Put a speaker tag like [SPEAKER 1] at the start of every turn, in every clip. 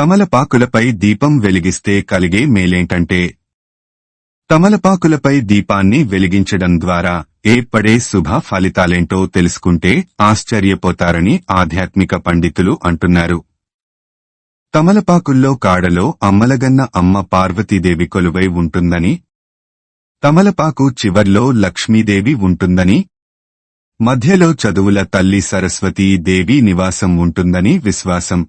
[SPEAKER 1] తమలపాకులపై దీపం వెలిగిస్తే కలిగే మేలేంటంటే? తమలపాకులపై దీపాన్ని వెలిగించడం ద్వారా ఏర్పడే శుభ ఫలితాలేంటో తెలుసుకుంటే ఆశ్చర్యపోతారని ఆధ్యాత్మిక పండితులు అంటున్నారు. తమలపాకుల్లో కాడలో అమ్మలగన్న అమ్మ పార్వతీదేవి కొలువై ఉంటుందని? తమలపాకు చివర్లో లక్ష్మీదేవి ఉంటుందని? మధ్యలో చదువుల తల్లి సరస్వతీ దేవి నివాసం ఉంటుందని విశ్వాసం?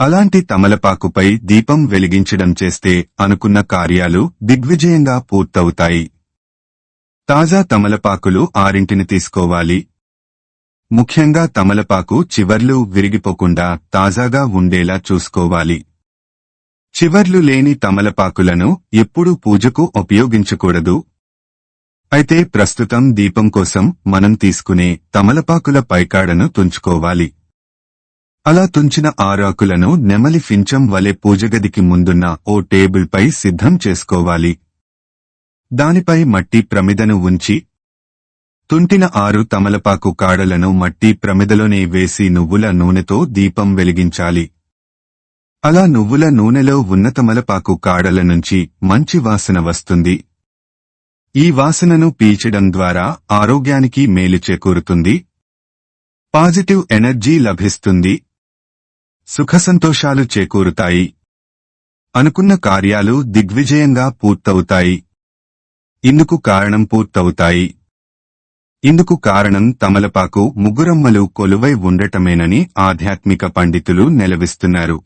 [SPEAKER 1] అలాంటి తమలపాకుపై దీపం వెలిగించడం చేస్తే అనుకున్న కార్యాలు దిగ్విజయంగా పూర్తవుతాయి. తాజా తమలపాకులు ఆరింటిని తీసుకోవాలి. ముఖ్యంగా తమలపాకు చివర్లు విరిగిపోకుండా తాజాగా ఉండేలా చూసుకోవాలి. చివర్లు లేని తమలపాకులను ఎప్పుడూ పూజకు ఉపయోగించకూడదు. అయితే ప్రస్తుతం దీపం కోసం మనం తీసుకునే తమలపాకుల పైకాడను తుంచుకోవాలి. అలా తుంచిన ఆరాకులను నెమలి ఫించం వలె పూజగదికి ముందున్న ఓ టేబుల్పై సిద్ధం చేసుకోవాలి. దానిపై మట్టి ప్రమిదను ఉంచి తుంటిన ఆరు తమలపాకు కాడలను మట్టి ప్రమిదలోనే వేసి నువ్వుల నూనెతో దీపం వెలిగించాలి. అలా నువ్వుల నూనెలో ఉన్న తమలపాకు కాడల నుంచి మంచి వాసన వస్తుంది. ఈ వాసనను పీల్చడం ద్వారా ఆరోగ్యానికి మేలు చేకూరుతుంది. పాజిటివ్ ఎనర్జీ లభిస్తుంది. సుఖ సంతోషాలు చేకూరుతాయి. అనుకున్న కార్యాలు దిగ్విజయంగా పూర్తవుతాయి. ఇందుకు కారణం పూర్తవుతాయి. ఇందుకు కారణం తమలపాకు ముగ్గురమ్మలు కొలువై ఉండటమేనని ఆధ్యాత్మిక పండితులు నెలవిస్తున్నారు.